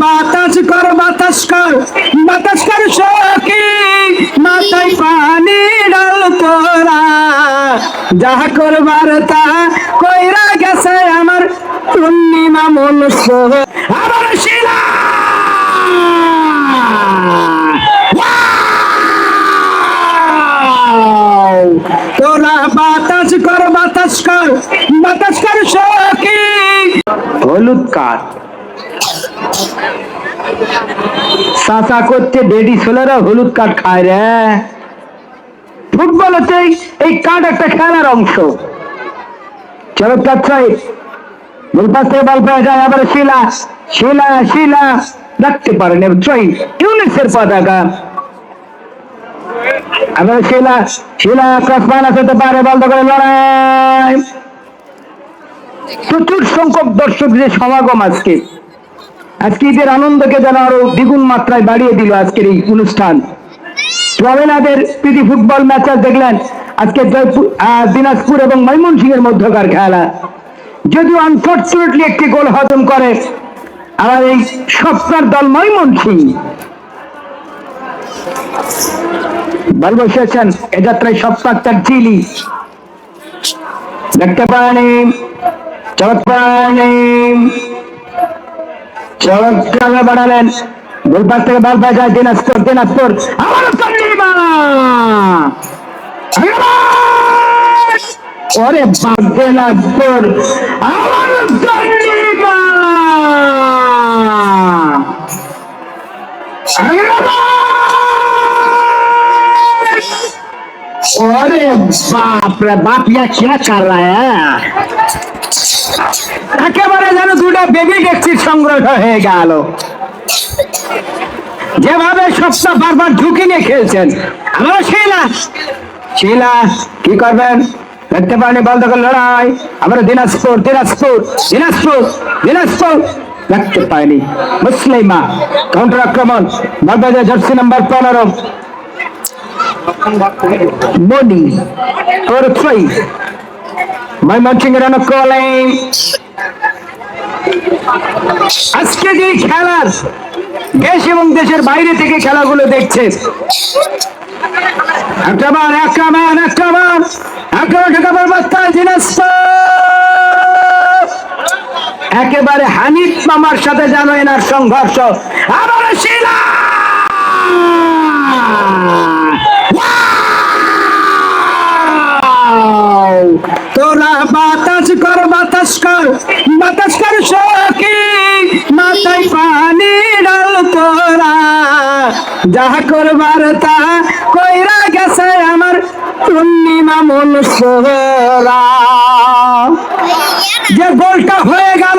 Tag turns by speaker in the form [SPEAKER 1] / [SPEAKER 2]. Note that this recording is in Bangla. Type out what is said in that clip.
[SPEAKER 1] বাতাস কর বাতাস কর বাতাস কর সখী। মাথায় পানি ডাল তোরা। যাহা করবার তা কইরা গেছে আমার পূর্ণিমা মনুষ্য। আমার শিলা। বাতাস কর বাতাস কর বাতাস কর সখী। হলুদ কাঠ। চাচা করতে বেডি ছেলেরা হলুদ কাঠ খায় রে। ফুটবল হচ্ছে এই- কাঠ একটা খেলার অংশ। চলো চাচ্ছাই বলপাস থেকে বল পেয়ে যায় আবার শিলা শিলা শিলা রাখতে পারেন জয় পতাকা। আবার শিলা শিলা পারে বল করে লড়াই। প্রচুর সংখ্যক দর্শকদের সমাগম আজকে। আজকে ঈদের আনন্দকে যেন আরও দ্বিগুণ মাত্রায় বাড়িয়ে দিল আজকের এই অনুষ্ঠান। প্রবীণাদের প্রীতি ফুটবল ম্যাচ দেখলেন আজকে দিনাজপুর এবং ময়মনসিংহের মধ্যকার খেলা। যদিও আনফর্চুনেটলি একটি গোল হজম করে আমার এই স্বপ্নার দল ময়মনসিংহ। বল বসেছেন এ যাত্রায় সপ্তাহ তার চিলি দেখতে পারেনি চমৎ পারেনি চমৎকার বাড়ালেন গোলপাস থেকে বল পায় যায় দিনাজপুর দিনাজপুর আমার তন্নিমা ওরে বাপ দিনাজপুর আমার তন্নিমা अरे बाप रे बाप यह क्या कर रहा है একেবারে যেন দুটা বেবি ট্যাক্সির সংগ্রহ হয়ে গেল। যেভাবে সপ্তাহ বারবার ঝুঁকি নিয়ে খেলছেন। আমার শিলা। শিলা, কি করবেন? দেখতে পারেনি বল দখল লড়াই। আবার দিনাজপুর দিনাজপুর দিনাজপুর দিনাজপুর। দেখতে পায়নি মুসলিমা কাউন্টার আক্রমণ। বাগদাদের জার্সি নাম্বার পনেরো। মনি থ্রি ময়মনসিংহের অনুকূলে আজকে যে খেলার দেশ এবং দেশের বাইরে থেকে খেলাগুলো দেখছে। আক্রমণ আক্রমণ আক্রমণ। আক্রমণ ঠেকাবার দিনাজপুর। একেবারে হানিফ মামার সাথে জানো এনার সংঘর্ষ। আবার শিলা Wow! তোরা বাতাস কর বাতাস কর বাতাস কর মাথায় পানি ডাল তোরা। যাহা করবার তা কইরা গেছে আমার পূর্ণিমা মনুষ্যরা যে গোলটা হয়ে গেল